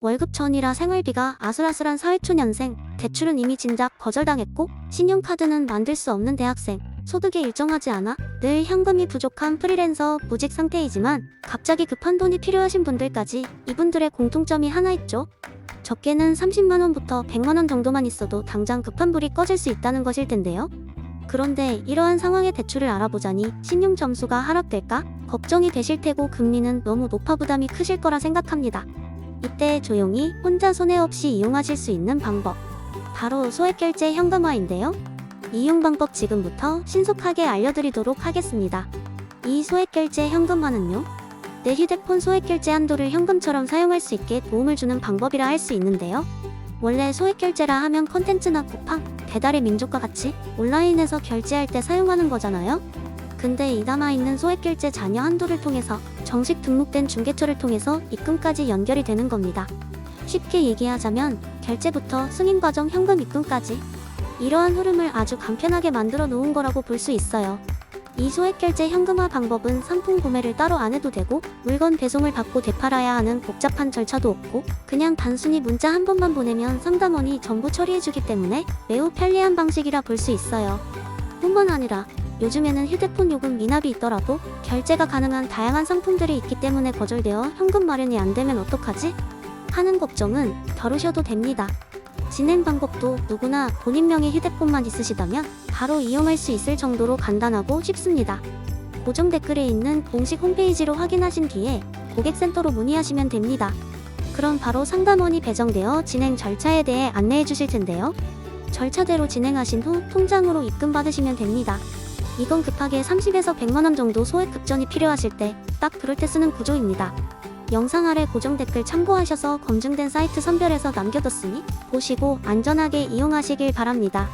월급 전이라 생활비가 아슬아슬한 사회초년생, 대출은 이미 진작 거절당했고 신용카드는 만들 수 없는 대학생, 소득이 일정하지 않아 늘 현금이 부족한 프리랜서 무직 상태이지만 갑자기 급한 돈이 필요하신 분들까지 이분들의 공통점이 하나 있죠. 적게는 30만 원부터 100만 원 정도만 있어도 당장 급한 불이 꺼질 수 있다는 것일 텐데요. 그런데 이러한 상황의 대출을 알아보자니 신용 점수가 하락될까 걱정이 되실 테고 금리는 너무 높아 부담이 크실 거라 생각합니다. 이때 조용히 혼자 손해 없이 이용하실 수 있는 방법. 바로 소액결제 현금화인데요. 이용 방법 지금부터 신속하게 알려드리도록 하겠습니다. 이 소액결제 현금화는요. 내 휴대폰 소액결제 한도를 현금처럼 사용할 수 있게 도움을 주는 방법이라 할 수 있는데요. 원래 소액결제라 하면 컨텐츠나 쿠팡, 배달의 민족과 같이 온라인에서 결제할 때 사용하는 거잖아요. 근데 이 남아있는 소액결제 잔여 한도를 통해서 정식 등록된 중개처를 통해서 입금까지 연결이 되는 겁니다. 쉽게 얘기하자면 결제부터 승인 과정 현금 입금까지 이러한 흐름을 아주 간편하게 만들어 놓은 거라고 볼 수 있어요. 이 소액 결제 현금화 방법은 상품 구매를 따로 안 해도 되고 물건 배송을 받고 되팔아야 하는 복잡한 절차도 없고 그냥 단순히 문자 한 번만 보내면 상담원이 전부 처리해주기 때문에 매우 편리한 방식이라 볼 수 있어요. 뿐만 아니라 요즘에는 휴대폰 요금 미납이 있더라도 결제가 가능한 다양한 상품들이 있기 때문에 거절되어 현금 마련이 안 되면 어떡하지? 하는 걱정은 덜으셔도 됩니다. 진행 방법도 누구나 본인 명의 휴대폰만 있으시다면 바로 이용할 수 있을 정도로 간단하고 쉽습니다. 고정 댓글에 있는 공식 홈페이지로 확인하신 뒤에 고객센터로 문의하시면 됩니다. 그럼 바로 상담원이 배정되어 진행 절차에 대해 안내해 주실 텐데요. 절차대로 진행하신 후 통장으로 입금 받으시면 됩니다. 이건 급하게 30에서 100만원 정도 소액 급전이 필요하실 때 딱 그럴 때 쓰는 구조입니다. 영상 아래 고정 댓글 참고하셔서 검증된 사이트 선별해서 남겨뒀으니 보시고 안전하게 이용하시길 바랍니다.